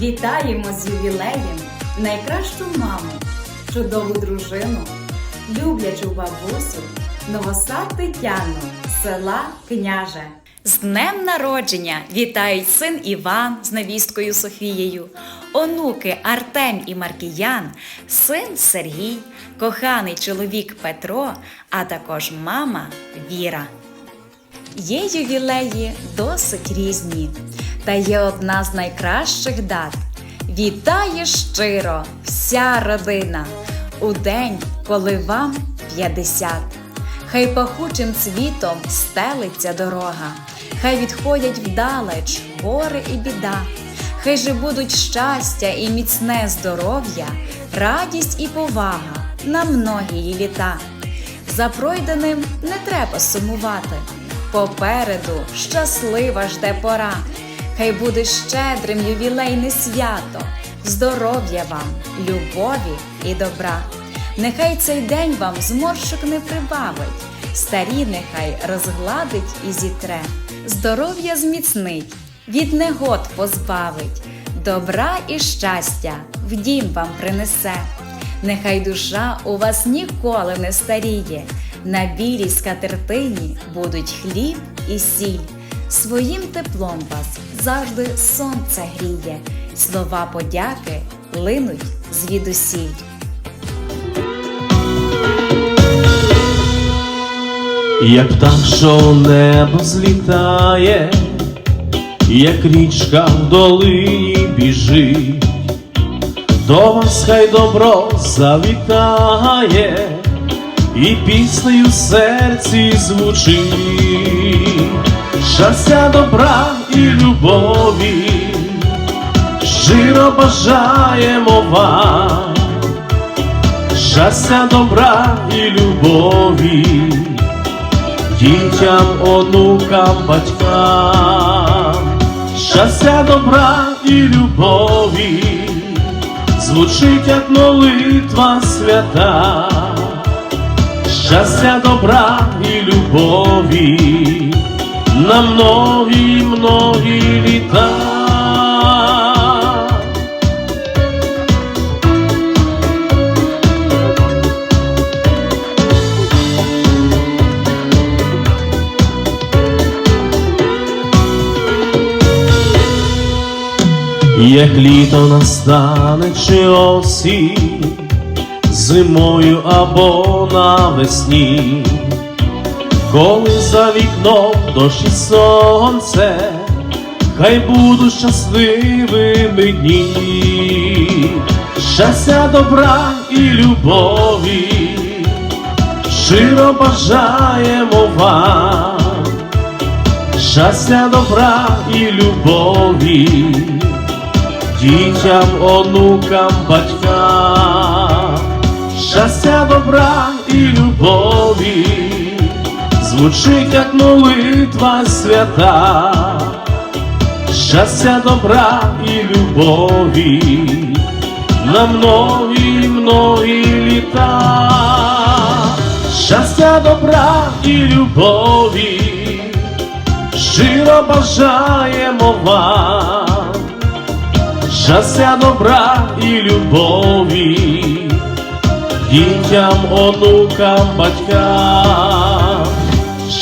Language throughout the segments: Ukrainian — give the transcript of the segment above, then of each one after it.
Вітаємо з ювілеєм найкращу маму, чудову дружину, люблячу бабусю, новосад Тетяну, села Княже. З днем народження вітають син Іван з невісткою Софією, онуки Артем і Маркіян, син Сергій, коханий чоловік Петро, а також мама Віра. Є ювілеї досить різні, та є одна з найкращих дат. Вітає щиро вся родина у день, коли вам 50. Хай пахучим цвітом стелиться дорога, хай відходять вдалеч горе і біда. Хай же будуть щастя і міцне здоров'я, радість і повага на многії літа. За пройденим не треба сумувати. Попереду щаслива жде пора. Хай буде щедрим ювілейне свято, здоров'я вам, любові і добра. Нехай цей день вам зморшок не прибавить, старі нехай розгладить і зітре, здоров'я зміцнить, від негод позбавить, добра і щастя в дім вам принесе. Нехай душа у вас ніколи не старіє, на білій скатертині будуть хліб і сіль. Своїм теплом вас завжди сонце гріє, слова подяки линуть звідусіль. Як птах, що небо злітає, як річка в долині біжить, до вас хай добро завітає, і піснею серці звучить, щастя, добра і любові, щиро бажаємо вам, щастя, добра і любові дітям, онукам, батькам, щастя, добра і любові, звучить як молитва свята, щастя, добра і любові, на многі, многі літа. Як літо настане чи осінь, зимою або навесні, коли за вікном дощ і сонце, хай будуть щасливими дні, щастя, добра і любові, щиро бажаємо вам, щастя, добра і любові дітям, онукам, батькам, щастя, добра і любові, звучить як молитва свята, щастя, добра і любові, на многі, многі літа, щастя, добра і любові, щиро бажаємо вам. Щастя, добра і любові, дітям, онукам, батькам,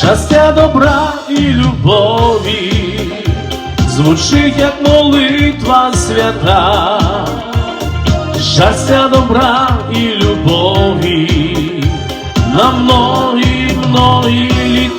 щастя, добра і любові, звучить як молитва свята, щастя, добра і любові, на многі, многі